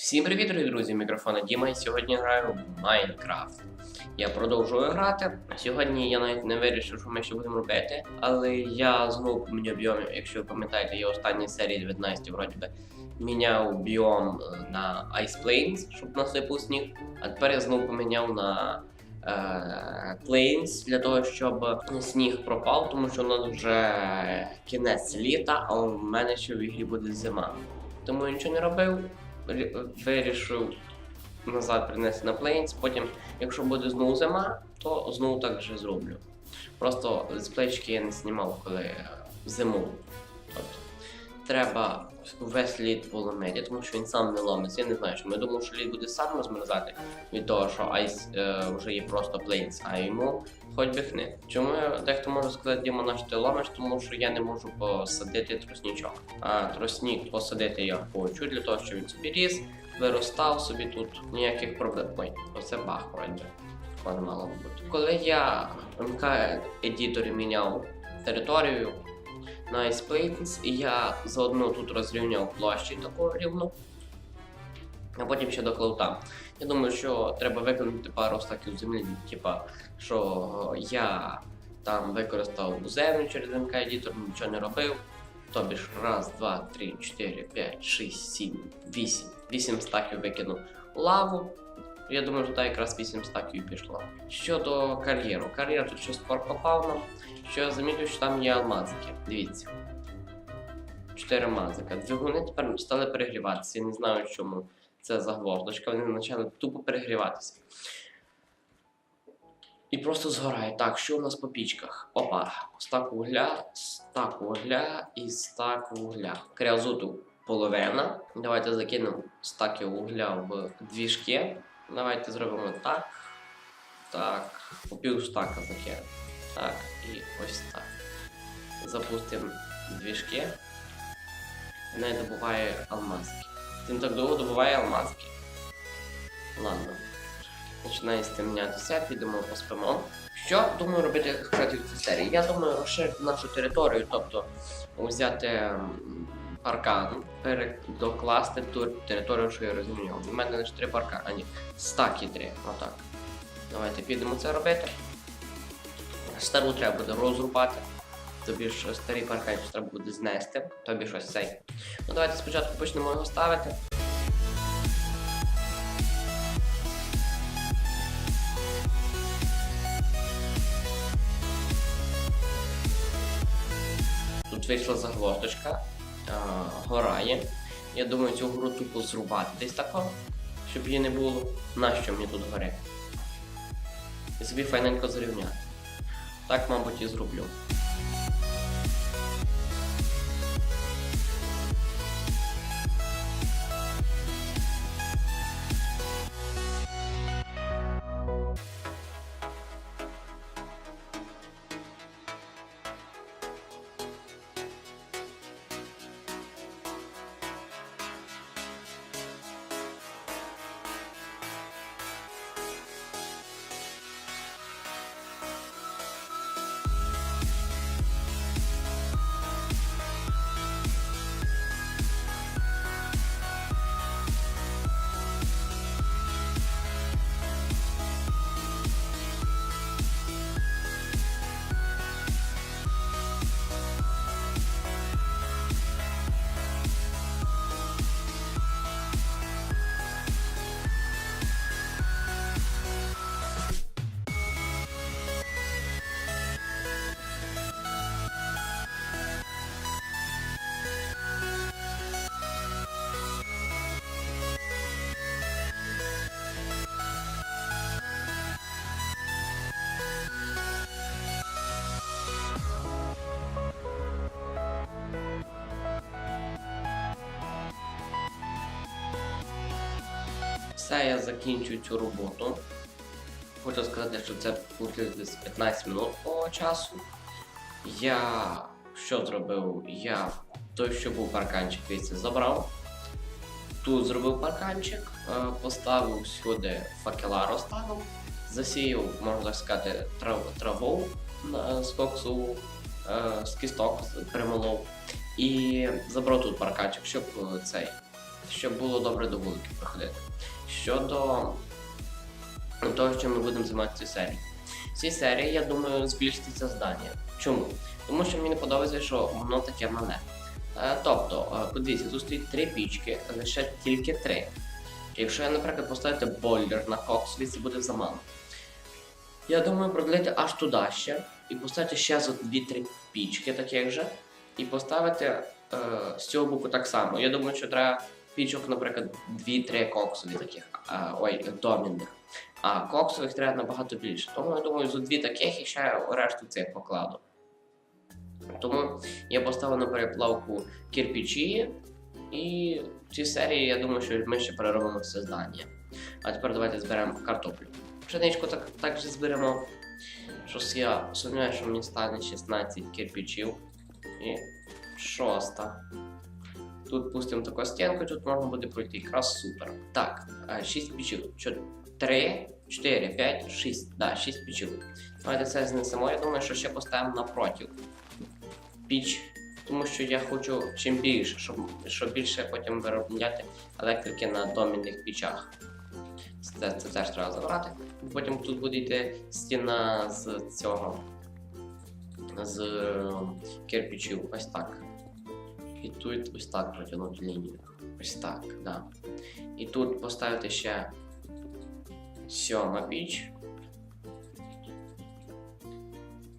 Всім привіт, дорогі друзі! Мікрофона Діма і сьогодні граю в Майнкрафт. Я продовжую грати. Сьогодні я навіть не вирішив, що ми ще будемо робити, але я знову поміняв біом, якщо ви пам'ятаєте, я останній серії 19 вроді би міняв біом е, на Ice Plains, щоб насипав сніг. А тепер я знову поміняв на е, Plains для того, щоб сніг пропав, тому що у нас вже кінець літа, а у мене ще в ігрі буде зима. Тому я нічого не робив вирішив назад принести на Plains. Потім, якщо буде знову зима, то знову так же зроблю. Просто летсплейчики я не знімав, коли зиму. Тобто, треба весь лід поломити, тому що він сам не ломиться. Я не знаю, що ми думали, що лід буде сам розмерзати від того, що Ice е, вже є просто Plains, а йому хоч би хни. Чому я дехто може сказати, Діма, на що ти ломиш, тому що я не можу посадити троснічок. А тросник посадити я хочу для того, щоб він собі ріс, виростав собі тут ніяких проблем. Ой, оце бах вроді. Такого не мало бути. Коли я МК едіторі міняв територію на Ice і я заодно тут розрівняв площі таку рівну, а потім ще доклав там. Я думаю, що треба виконати пару стаків землі, типа, що я там використав землю через МК едітор, нічого не робив. Тобі ж раз, два, три, чотири, п'ять, шість, сім, вісім. Вісім стаків викинув лаву. Я думаю, що так якраз 8 стаків пішло. Щодо кар'єру. Кар'єр тут щось попав нам. Що я замітив, що там є алмазики. Дивіться. Чотири алмазика. Двигуни тепер стали перегріватися. Я не знаю, чому це за гвоздочка. Вони почали тупо перегріватися. І просто згорає. Так, що у нас по пічках? Опа, стак вугля, стак вугля і стак вугля. Крязуту половина. Давайте закинемо стаки вугля в двіжки. Давайте зробимо так. Так. По пів стака закинемо. Так, і ось так. Запустимо двіжки. Вона добуває алмазки. Він так довго добуває алмазки. Ладно. Починає стемнятися, підемо поспимо. Що думаю робити кстати, в цій серії? Я думаю розширити нашу територію, тобто взяти паркан, передокласти ту територію, що я розумію. У мене лише три паркани, а ні, стаки три. Отак. Давайте підемо це робити. Стару треба буде розрубати. Тобі ж старий парканчик треба буде знести, тобі ж ось цей. Ну давайте спочатку почнемо його ставити. Тут вийшла загвоздочка, горає. Я думаю, цю гору тупо зрубати десь тако, щоб її не було. Нащо мені тут гори? І собі файненько зрівняти. Так, мабуть, і зроблю. Все, я закінчую цю роботу. Хочу сказати, що це десь 15 минут по часу. Я що зробив? Я той, що був парканчик, звідси забрав. Тут зробив парканчик, е, поставив сюди факела розставив, засіяв, можна так сказати, трав, траву з коксу, е, з кісток примолов. І забрав тут парканчик, щоб е, цей щоб було добре до вулики проходити. Щодо того, що ми будемо займатися цією серією. В цій серії, я думаю, збільшити це здання. Чому? Тому що мені не подобається, що воно таке мале. Е, Тобто, е, подивіться, тут стоїть три пічки, лише тільки три. Якщо я, наприклад, поставити бойлер на коксові, це буде замало. Я думаю, продлити аж туди ще і поставити ще за 2-3 пічки, таких же, і поставити е, з цього боку так само. Я думаю, що треба пічок, наприклад, 2-3 коксові таких, а, ой, домінних. А коксових треба набагато більше. Тому я думаю, за дві таких і ще решту цих покладу. Тому я поставив на переплавку кирпичі, і в цій серії я думаю, що ми ще переробимо все здання. А тепер давайте зберемо картоплю. Пшеничку так, також зберемо. Щось я сумніваюся, що мені стане 16 кирпичів. І шоста. Тут пустимо таку стінку, тут можна буде пройти якраз супер. Так, 6 пічів. 3, 4, 5, 6. Да, 6 пічів. Давайте це знесемо. Я думаю, що ще поставимо напротив піч, тому що я хочу чим більше, щоб, щоб більше потім виробляти електрики на домінних пічах. Це, це теж треба забрати. Потім тут буде йти стіна з цього з е, кирпичів. Ось так. І тут ось так протягнути лінію. Ось так, да. І тут поставити ще сьома піч.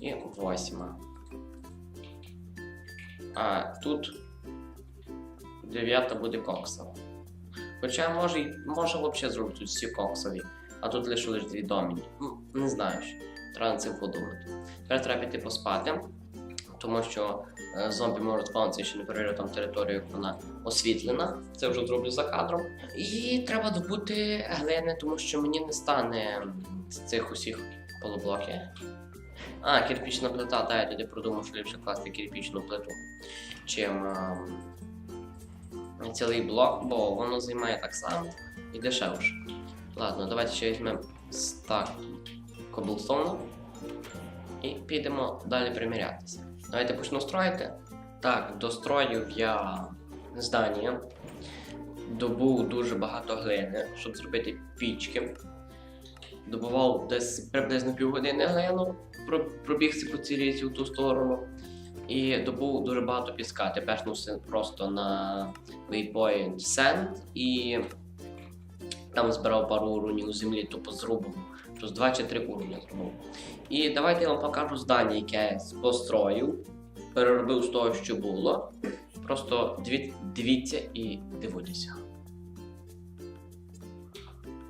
І восьма. А тут дев'ята буде коксова. Хоча може, може взагалі зробити тут всі коксові, а тут лише лише дві доміні. Не знаю ще. Треба над цим подумати. Тепер треба піти поспати, тому що е, зомбі можуть спавнитися, ще не перевірив там територію, як вона освітлена. Це вже зроблю за кадром. І треба добути глини, тому що мені не стане цих усіх полублоків. А, кирпічна плита, да, я тоді продумав, що ліпше класти кирпічну плиту, чим ем, цілий блок, бо воно займає так само і дешевше. Ладно, давайте ще візьмемо стак коблстону і підемо далі примірятися. Давайте почну строїти. Так, достроїв я здання, добув дуже багато глини, щоб зробити пічки. Добував десь приблизно півгодини глину, про- пробігся по річці в ту сторону. І добув дуже багато піска. Тепер носив просто на Waypoint Sand і там збирав пару уровнів землі, тупо зрубав. Щось 2 чи 3 уровня зробив. І давайте я вам покажу здання, яке я построїв, переробив з того, що було. Просто дивіться і дивуйтеся.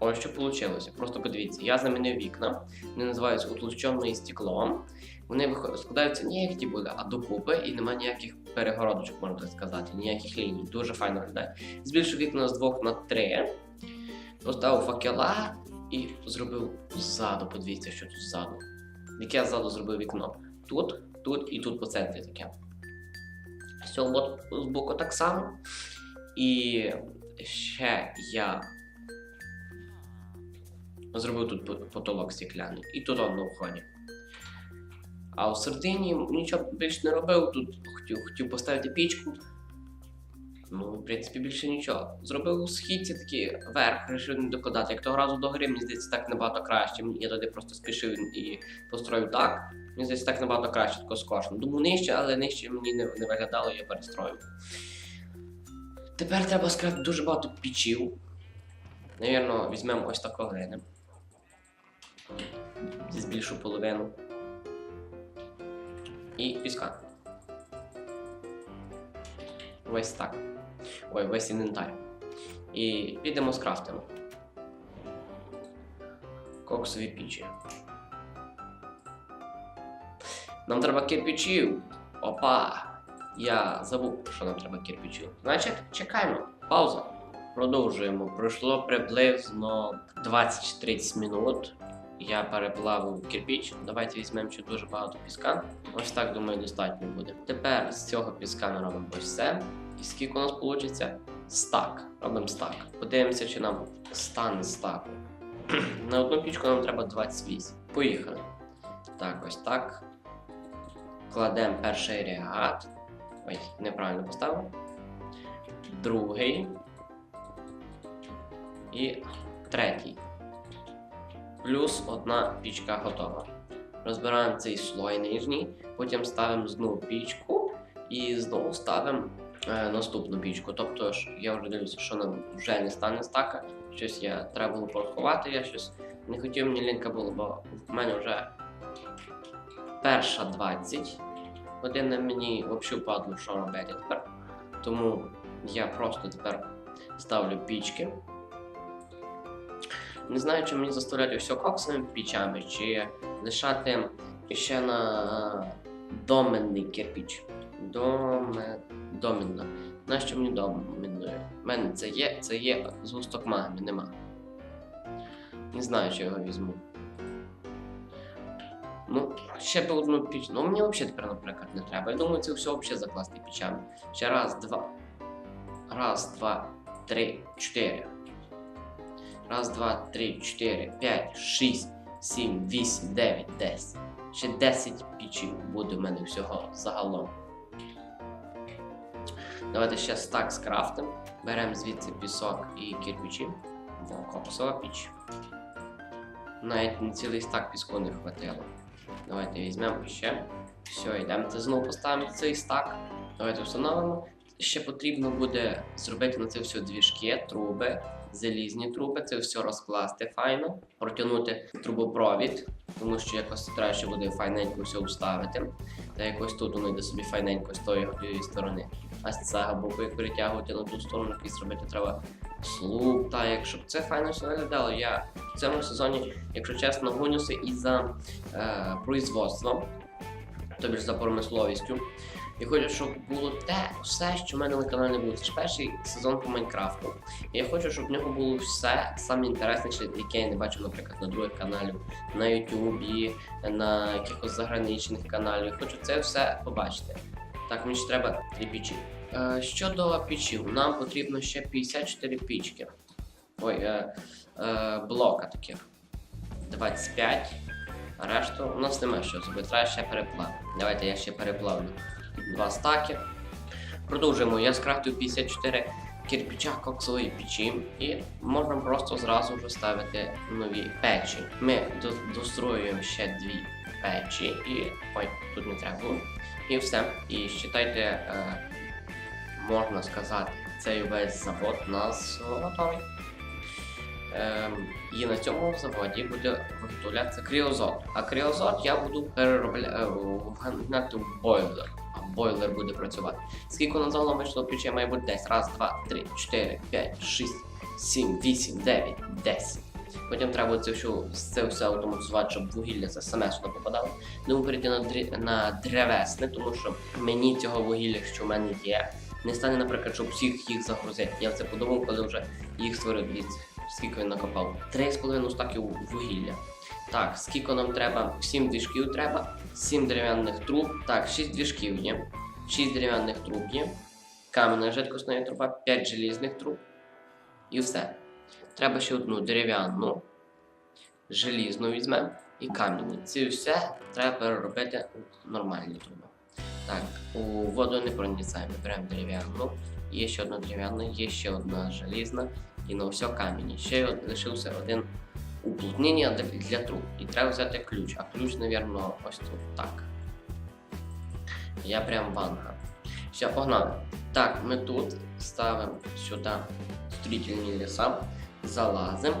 Ось що вийшло. Просто подивіться, я замінив вікна, вони називаються утолщеною стеклом. Вони складаються не як ті були, а докупи, і немає ніяких перегородочок, можна так сказати, ніяких ліній. Дуже файно виглядає. Збільшив вікна з двох на три, поставив факела і зробив ззаду. Подивіться, що тут ззаду. Яке я ззаду зробив вікно. Тут, тут і тут по центрі таке. З цього боку так само. І ще я зробив тут потолок стекляний. І тут он на вході. А в середині нічого більше не робив, тут хотів, хотів поставити пічку. Ну, в принципі, більше нічого. Зробив у східці такий верх, вирішив не докладати. Як того разу до гри, мені здається, так набагато краще. Я тоді просто спішив і построїв так. Мені здається, так набагато краще, тако скошено. Думаю, нижче, але нижче мені не, не виглядало, я перестроїв. Тепер треба скрафтити дуже багато пічів. Навірно, візьмемо ось таку глини. Десь більшу половину. І піска. Весь так. Ой, весь інвентар. І підемо скрафтимо. Коксові пічі. Нам треба кирпичів. Опа! Я забув, що нам треба кирпичів. Значить, чекаємо. Пауза. Продовжуємо. Пройшло приблизно 20-30 минут. Я переплавив кирпіч. Давайте візьмемо ще дуже багато піска. Ось так, думаю, достатньо буде. Тепер з цього піска ми робимо ось це. І скільки у нас вийде? Стак. Робимо стак. Подивимося, чи нам стане стак. На одну пічку нам треба 28. Поїхали. Так, ось так. Кладемо перший регат. Ой, неправильно поставив. Другий. І третій. Плюс одна пічка готова. Розбираємо цей слой нижній, потім ставимо знову пічку і знову ставимо наступну пічку. Тобто я вже дивлюся, що нам вже не стане стака. Щось я треба було порахувати, я щось не хотів, мені лінка було, бо в мене вже перша 20 година мені взагалі впадло, що робити тепер. Тому я просто тепер ставлю пічки. Не знаю, чи мені заставляти все коксовими пічами, чи лишати ще на доменний кирпіч. Доме... Домінно. Нащо мені домінною? У мене це є, це є згусток магми, нема. Не знаю, чи його візьму. Ну, ще б одну піч. Ну, мені взагалі тепер, наприклад, не треба. Я думаю, це все взагалі закласти пічами. Ще раз, два. Раз, два, три, чотири. Раз, два, три, чотири, п'ять, шість, сім, вісім, дев'ять, десять. Ще 10 пічів буде в мене всього загалом. Давайте ще стак скрафтим. Беремо звідси пісок і кирпичі. О, кокосова піч. Навіть на цілий стак піску не хватило. Давайте візьмемо ще. Все, йдемо. Це знову поставимо цей стак. Давайте встановимо. Ще потрібно буде зробити на це все двіжки, труби, залізні труби, це все розкласти файно, протягнути трубопровід, тому що якось треба ще буде файненько все вставити. Та якось тут воно йде собі файненько з тої сторони. А з цього боку, перетягувати на ту сторону, якийсь зробити треба слуп, та якщо це файно все виглядало. Я в цьому сезоні, якщо чесно, гонюся і за е, производством, тобі ж за промисловістю. Я хочу, щоб було те все, що в мене на каналі було. Це ж перший сезон по Майнкрафту. І я хочу, щоб в нього було все саме інтересніше, яке я не бачу, наприклад, на других каналів, на Ютубі, на якихось заграничних каналах. Хочу це все побачити. Так, мені ще треба три пічі. Е, щодо пічів, нам потрібно ще 54 пічки. Ой, е, е, блока таких. 25. А решту у нас немає що зробити, треба ще переплавити. Давайте я ще переплавлю два стаки. Продовжуємо. Я скрафтив 54 кирпича коксової печі і можна просто зразу вже ставити нові печі. Ми до- достроюємо ще дві печі і. Ой, тут не треба було. І все. І считайте, е, можна сказати, цей весь завод у нас готовий. Ем, і на цьому заводі буде виготовлятися кріозот. А кріозот я буду переробляти в бойлер. А бойлер буде працювати. Скільки на загалом вийшло печей має бути десь? Раз, два, три, чотири, п'ять, шість, сім, вісім, дев'ять, десять. Потім треба це все, це все автоматизувати, щоб вугілля це саме сюди попадало. Думаю, перейти на, на древесне, тому що мені цього вугілля, що в мене є, не стане, наприклад, щоб всіх їх загрузити. Я це подумав, коли вже їх створив. Дивіться, скільки він накопав. 3,5 стаків вугілля. Так, скільки нам треба? 7 двіжків треба, 7 дерев'яних труб. Так, 6 двіжків є, 6 дерев'яних труб є, кам'яна жидкісна труба, 5 желізних труб. І все. Треба ще одну дерев'яну, желізну візьмемо і кам'яні. Це все треба переробити у нормальні труби. Так, у воду не проницаємо. Беремо дерев'яну, є ще одна дерев'яна, є ще одна желізна і на все камені. Ще лишився один уплотнення для, труб. І треба взяти ключ. А ключ, напевно, ось тут. Так. Я прям ванга. Все, погнали. Так, ми тут ставимо сюди строительні ліса, залазимо,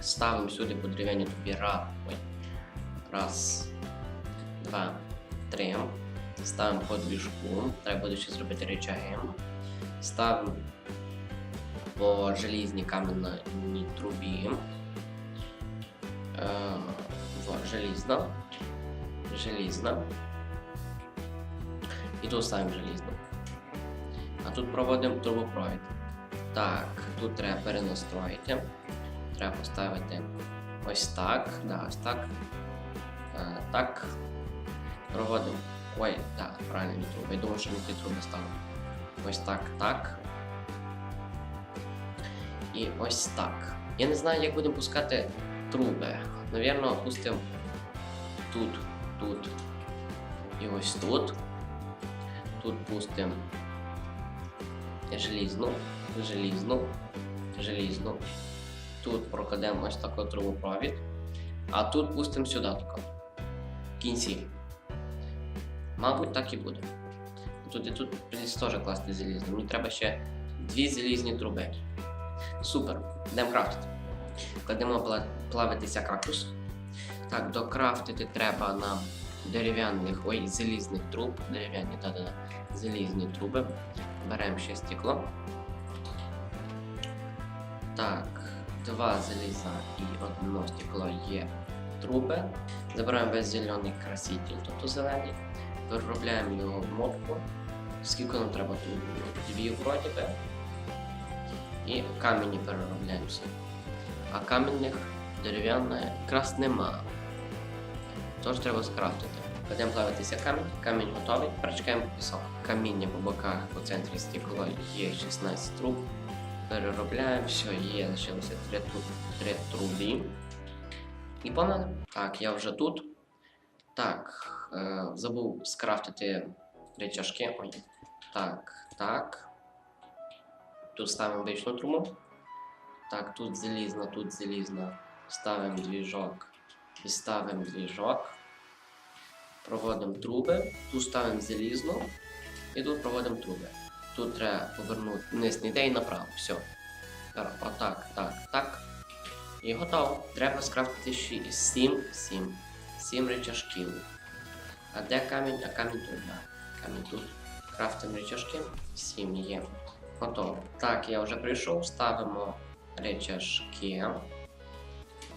ставимо сюди по дерев'яні тобі раз, раз, два, три. Ставимо по двіжку. Треба буде ще зробити речаги. Ставимо по железній кам'яній трубі. Е, вот, желізна. Желізна. І тут ставимо желізну. А тут проводимо трубопровід. Так, тут треба перенастроїти. Треба поставити ось так. Да, ось так. Е, так. Проводимо. Ой, так, правильно труби. Я думав, що не ті труби ставимо. Ось так, так. І ось так. Я не знаю, як будемо пускати труби. Навірно, пустимо тут, тут і ось тут. Тут пустимо желізну, желізну, желізну. Тут прокладемо ось таку трубопровід, а тут пустимо сюди тако. В кінці. Мабуть, так і буде. Тут і тут теж класти залізну. Мені треба ще дві залізні труби. Супер, йдемо крафтити. Кладемо плавитися кактус. Так, докрафтити треба нам дерев'яних, ой, залізних труб. Дерев'яні, да-да-да. Залізні труби. Беремо ще стекло. Так, два заліза і одно стекло є труби. Забираємо весь зелений краситель, тобто зелений. Переробляємо його в модку. Скільки нам треба тут? Дві вроді би. І камені переробляємо всі. А камінних дерев'яних якраз нема. Тож треба скрафтити. Будемо плавитися камінь, камінь готовий, перечекаємо пісок. Каміння по боках, по центрі стекло є 16 труб. Переробляємо, все, є, лишилося 3, труб, 3. І погнали. Так, я вже тут. Так, е, забув скрафтити речашки. Ой. Так, так. Тут ставимо обичну трубу. Так, тут залізна, тут залізна. Ставимо двіжок і ставимо двіжок. Проводимо труби, тут ставимо залізну і тут проводимо труби. Тут треба повернути вниз не йде і направо. Все. Отак, так, так. І готово. Треба скрафтити 7, 7, 7 речашків. А де камінь? А камінь тут, да. Камінь тут. Крафтимо речашки. 7 є. Готово. Так, я вже прийшов, ставимо речашки.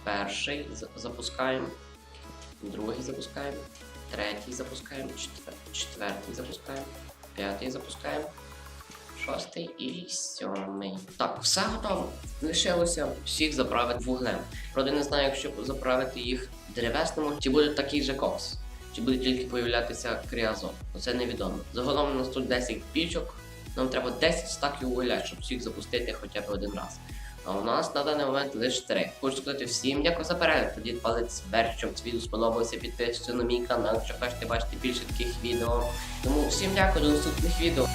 Перший запускаємо, другий запускаємо, третій запускаємо, четвер- четвертий запускаємо, п'ятий запускаємо, шостий і сьомий. Так, все готово. Лишилося всіх заправити вуглем. Правда, не знаю, якщо заправити їх древесному, чи буде такий же кокс, чи буде тільки появлятися кріазот. Це невідомо. Загалом у нас тут 10 пічок. Нам треба 10 стаків вугілля, щоб всіх запустити хоча б один раз. А у нас на даний момент лише 3. Хочу сказати всім дякую за перегляд. Тоді палець вверх, щоб відео сподобалося, підписуйтесь на мій канал, якщо хочете бачити більше таких відео. Тому всім дякую до наступних відео.